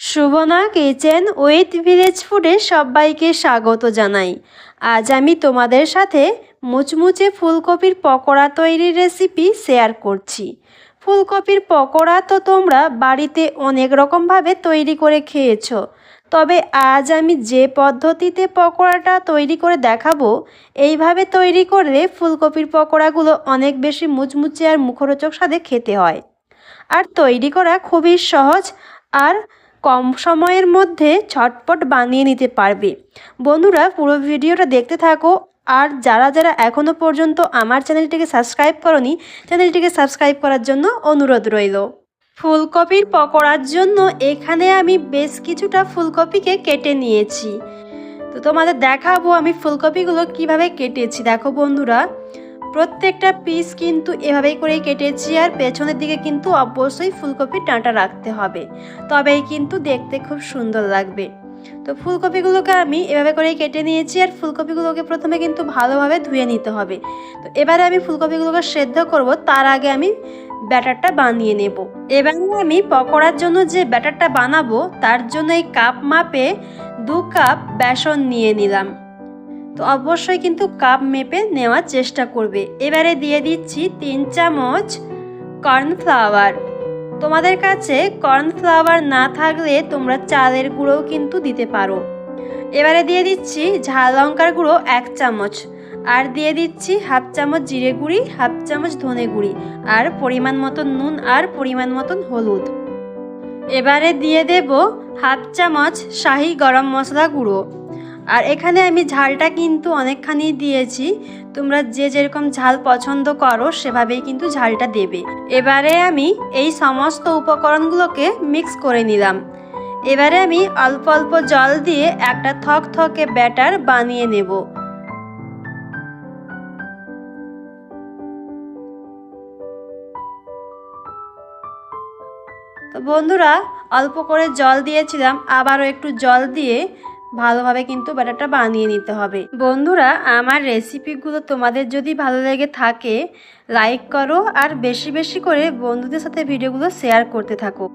সুবনা kitchen with village ফুডে সবাইকে স্বাগত জানাই। আজ আমি তোমাদের সাথে মুচমুচে ফুলকপির পকোড়া তৈরির রেসিপি শেয়ার করছি। ফুলকপির পকোড়া তো তোমরা বাড়িতে অনেক রকমভাবে তৈরি করে খেয়েছো। তবে আজ আমি যে পদ্ধতিতে পকোড়াটা তৈরি করে দেখাবো, এইভাবে তৈরি করলে ফুলকপির পকোড়াগুলো অনেক বেশি মুচমুচে আর মুখরোচক স্বাদে খেতে হয়। আর তৈরি করা খুবই সহজ আর কম সময়ের মধ্যে ছটপট বানিয়ে নিতে পারবে। বন্ধুরা, পুরো ভিডিওটা দেখতে থাকো। আর যারা যারা এখনও পর্যন্ত আমার চ্যানেলটিকে সাবস্ক্রাইব করনি, চ্যানেলটিকে সাবস্ক্রাইব করার জন্য অনুরোধ রইল। ফুলকপির পকোড়ার জন্য এখানে আমি বেশ কিছুটা ফুলকপিকে কেটে নিয়েছি। তো তোমাদের দেখাবো আমি ফুলকপিগুলো কীভাবে কেটেছি। দেখো বন্ধুরা প্রত্যেকটা পিস কিন্তু এভাবেই করেই কেটেছি আর পেছনের দিকে কিন্তু অবশ্যই ফুলকপির ডাঁটা রাখতে হবে। তবেই কিন্তু দেখতে খুব সুন্দর লাগবে। তো ফুলকপিগুলোকে আমি এভাবে করেই কেটে নিয়েছি আর ফুলকপিগুলোকে প্রথমে কিন্তু ভালোভাবে ধুয়ে নিতে হবে। তো এবারে আমি ফুলকপিগুলোকে সেদ্ধ করব, তার আগে আমি ব্যাটারটা বানিয়ে নেব। এবারে আমি পকোড়ার জন্য যে ব্যাটারটা বানাবো, তার জন্য এই কাপ মাপে দু কাপ বেসন নিয়ে নিলাম। তো অবশ্যই কিন্তু কাপ মেপে নেওয়ার চেষ্টা করবে। এবারে দিয়ে দিচ্ছি তিন চামচ কর্নফ্লাওয়ার। তোমাদের কাছে কর্নফ্লাওয়ার না থাকলে তোমরা চালের গুঁড়োও কিন্তু দিতে পারো। এবারে দিয়ে দিচ্ছি ঝাল লঙ্কার গুঁড়ো এক চামচ। আর দিয়ে দিচ্ছি হাফ চামচ জিরে গুঁড়ি, হাফ চামচ ধনে গুঁড়ি। আর পরিমাণ মতন নুন আর পরিমাণ মতন হলুদ। এবারে দিয়ে দেব হাফ চামচ শাহি গরম মশলা গুঁড়ো। আর এখানে আমি ঝালটা কিন্তু অনেকখানি দিয়েছি। তোমরা যে যেরকম ঝাল পছন্দ করো, সেভাবেই কিন্তু ঝালটা দেবে। এবারে আমি এই সমস্ত উপকরণগুলোকে মিক্স করে নিলাম। এবারে আমি অল্প অল্প জল দিয়ে একটা থক থকে ব্যাটার বানিয়ে নেব। তো বন্ধুরা, অল্প করে জল দিয়েছিলাম, আবারও একটু জল দিয়ে ভালোভাবে কিন্তু ব্যাটারটা বানিয়ে নিতে হবে। বন্ধুরা, আমার রেসিপিগুলো তোমাদের যদি ভালো লেগে থাকে, লাইক করো আর বেশি বেশি করে বন্ধুদের সাথে ভিডিওগুলো শেয়ার করতে থাকো।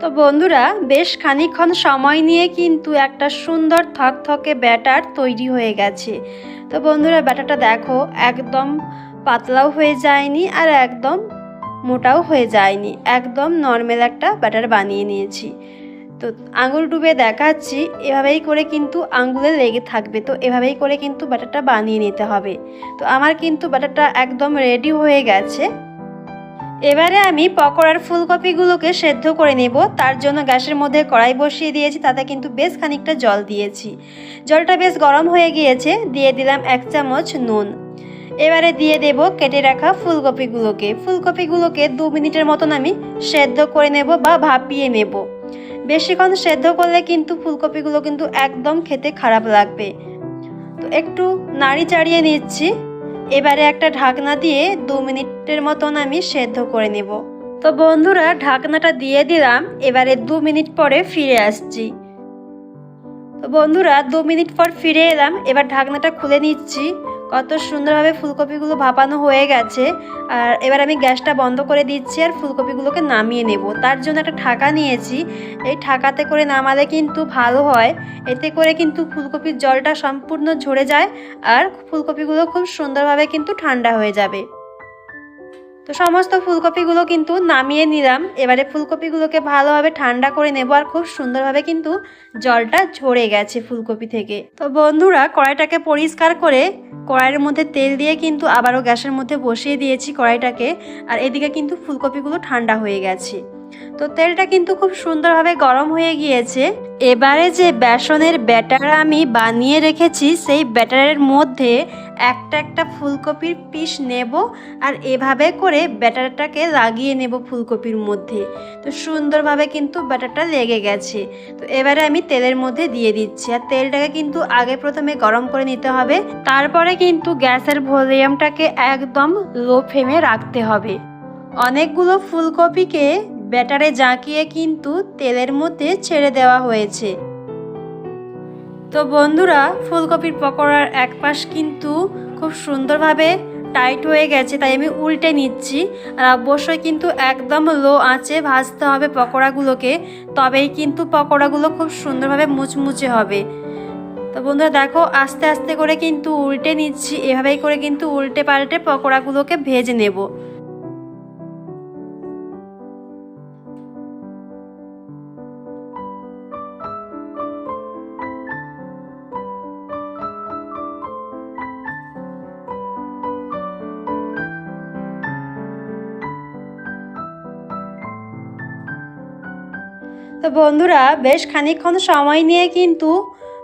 তো বন্ধুরা, বেশ খানিক্ষণ সময় নিয়ে কিন্তু একটা সুন্দর থকথকে ব্যাটার তৈরি হয়ে গেছে। তো বন্ধুরা, ব্যাটারটা দেখো, একদম পাতলাও হয়ে যায়নি আর একদম মোটাও হয়ে যায়নি। একদম নর্মাল একটা ব্যাটার বানিয়ে নিয়েছি। তো আঙুল ডুবে দেখাচ্ছি, এভাবেই করে কিন্তু আঙুলে লেগে থাকবে। তো এভাবেই করে কিন্তু ব্যাটারটা বানিয়ে নিতে হবে। তো আমার কিন্তু ব্যাটারটা একদম রেডি হয়ে গেছে। এবারে আমি পকোড়ার ফুলকপিগুলোকে সেদ্ধ করে নেব। তার জন্য গ্যাসের মধ্যে কড়াই বসিয়ে দিয়েছি, তাতে কিন্তু বেশ খানিকটা জল দিয়েছি। জলটা বেশ গরম হয়ে গিয়েছে, দিয়ে দিলাম এক চামচ নুন। এবারে দিয়ে দেব কেটে রাখা ফুলকপিগুলোকে। ফুলকপিগুলোকে দু মিনিটের মতন আমি সেদ্ধ করে নেব বা ভাপিয়ে নেব। বেশিক্ষণ সেদ্ধ করলে কিন্তু ফুলকপিগুলো কিন্তু একদম খেতে খারাপ লাগবে। তো একটু নাড়ি চাড়িয়ে নিচ্ছি। এবারে একটা ঢাকনা দিয়ে দু মিনিটের মতন আমি সেদ্ধ করে নেব। তো বন্ধুরা, ঢাকনাটা দিয়ে দিলাম। এবারে দু মিনিট পরে ফিরে আসছি। তো বন্ধুরা, দু মিনিট পর ফিরে এলাম। এবার ঢাকনাটা খুলে নিচ্ছি। কত সুন্দরভাবে ফুলকপিগুলো ভাপানো হয়ে গেছে। আর এবার আমি গ্যাসটা বন্ধ করে দিচ্ছি আর ফুলকপিগুলোকে নামিয়ে নেব। তার জন্য একটা ঠাকা নিয়েছি। এই ঠাকাতে করে নামালে কিন্তু ভালো হয়। এতে করে কিন্তু ফুলকপির জলটা সম্পূর্ণ ঝরে যায় আর ফুলকপিগুলো খুব সুন্দরভাবে কিন্তু ঠান্ডা হয়ে যাবে। তো সমস্ত ফুলকপিগুলো কিন্তু নামিয়ে নিলাম। এবারে ফুলকপিগুলোকে ভালোভাবে ঠান্ডা করে নেব আর খুব সুন্দরভাবে কিন্তু জলটা ঝরে গেছে ফুলকপি থেকে। তো বন্ধুরা, কড়াইটাকে পরিষ্কার করে কড়াইয়ের মধ্যে তেল দিয়ে কিন্তু আবারও গ্যাসের মধ্যে বসিয়ে দিয়েছি কড়াইটাকে। আর এদিকে কিন্তু ফুলকপিগুলো ঠান্ডা হয়ে গেছে। তো তেলটা কিন্তু খুব সুন্দরভাবে গরম হয়ে গিয়েছে। এবারে যে বেসনের ব্যাটার আমি বানিয়ে রেখেছি, সেই ব্যাটারের মধ্যে একটা একটা ফুলকপির পিস নেব আর এভাবে করে ব্যাটারটাকে লাগিয়ে নেব ফুলকপির মধ্যে। তো সুন্দরভাবে কিন্তু ব্যাটারটা লেগে গেছে। তো এবারে আমি তেলের মধ্যে দিয়ে দিচ্ছি। আর তেলটাকে কিন্তু আগে প্রথমে গরম করে নিতে হবে। তারপরে কিন্তু গ্যাসের ভলিউমটাকে একদম লো ফ্লেমে রাখতে হবে। অনেকগুলো ফুলকপিকে ব্যাটারে জাঁকিয়ে কিন্তু তেলের মধ্যে ছেড়ে দেওয়া হয়েছে। তো বন্ধুরা, ফুলকপির পকোড়ার এক পাশ কিন্তু খুব সুন্দরভাবে টাইট হয়ে গেছে, তাই আমি উল্টে নিচ্ছি। আর অবশ্যই কিন্তু একদম লো আঁচে ভাজতে হবে পকোড়াগুলোকে, তবেই কিন্তু পকোড়াগুলো খুব সুন্দরভাবে মুচমুচে হবে। তো বন্ধুরা, দেখো, আস্তে আস্তে করে কিন্তু উল্টে নিচ্ছি। এভাবেই করে কিন্তু উল্টে পাল্টে পকোড়াগুলোকে ভেজে নেব। তো বন্ধুরা, বেশ খানিকক্ষণ সময় নিয়ে কিন্তু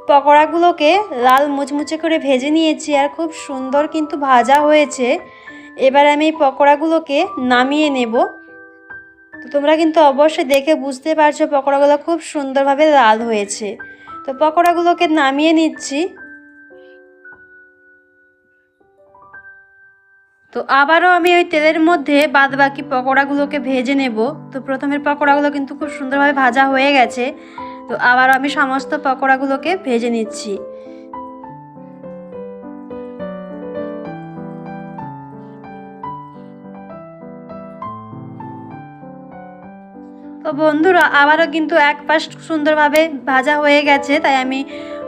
পকোড়াগুলোকে লাল মুচমুচে করে ভেজে নিয়েছি আর খুব সুন্দর কিন্তু ভাজা হয়েছে। এবার আমি এই পকোড়াগুলোকে নামিয়ে নেব। তো তোমরা কিন্তু অবশ্যই দেখে বুঝতে পারছ পকোড়াগুলো খুব সুন্দরভাবে লাল হয়েছে। তো পকোড়াগুলোকে নামিয়ে নিচ্ছি। তো আবারও আমি ওই তেলের মধ্যে বাদ বাকি পকোড়াগুলোকে ভেজে নেব। তো প্রথমের পকোড়াগুলো কিন্তু খুব সুন্দরভাবে ভাজা হয়ে গেছে। তো আবারও আমি সমস্ত পকোড়াগুলোকে ভেজে নিচ্ছি। তো বন্ধুরা, আবারও কিন্তু এক পাশ সুন্দরভাবে ভাজা হয়ে গেছে, তাই আমি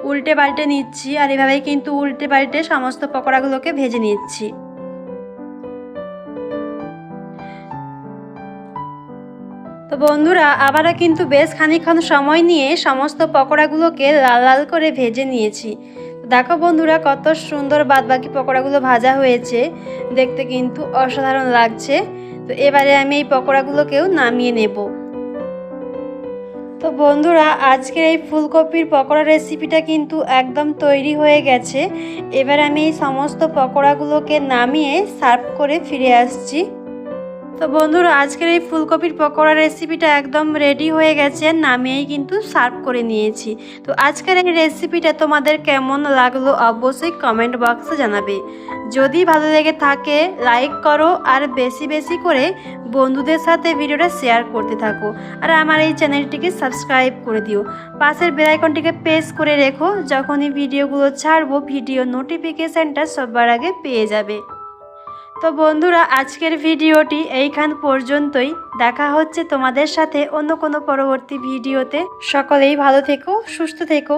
উল্টে পাল্টে নিচ্ছি। আর এভাবেই কিন্তু উল্টে পাল্টে সমস্ত পকোড়াগুলোকে ভেজে নিচ্ছি। তো বন্ধুরা, আবারও কিন্তু বেশ খানিকক্ষণ সময় নিয়ে সমস্ত পকোড়াগুলোকে লাল লাল করে ভেজে নিয়েছি। দেখো বন্ধুরা, কত সুন্দর বাদবাকি পকোড়াগুলো ভাজা হয়েছে। দেখতে কিন্তু অসাধারণ লাগছে। তো এবারে আমি এই পকোড়াগুলোকেও নামিয়ে নেব। তো বন্ধুরা, আজকের এই ফুলকপির পকোড়া রেসিপিটা কিন্তু একদম তৈরি হয়ে গেছে। এবার আমি এই সমস্ত পকোড়াগুলোকে নামিয়ে সার্ভ করে ফিরে আসছি। তো বন্ধুরা, আজকের এই ফুলকপির পকোড়া রেসিপিটা একদম রেডি হয়ে গেছে, নামিয়েই কিন্তু সার্ভ করে নিয়েছি। তো আজকের এই রেসিপিটা তোমাদের কেমন লাগল অবশ্যই কমেন্ট বক্সে জানাবে। যদি ভালো লেগে থাকে লাইক করো আর বেশি বেশি করে বন্ধুদের সাথে ভিডিওটা শেয়ার করতে থাকো। আর আমার এই চ্যানেলটিকে সাবস্ক্রাইব করে দিও। পাশের বেলাইকনটিকে প্রেস করে রেখো, যখনই ভিডিওগুলো ছাড়বো ভিডিও নোটিফিকেশানটা সবার আগে পেয়ে যাবে। তো বন্ধুরা, আজকের ভিডিওটি এইখান পর্যন্তই। দেখা হচ্ছে তোমাদের সাথে অন্য কোনো পরবর্তী ভিডিওতে। সকলেই ভালো থেকো, সুস্থ থেকো।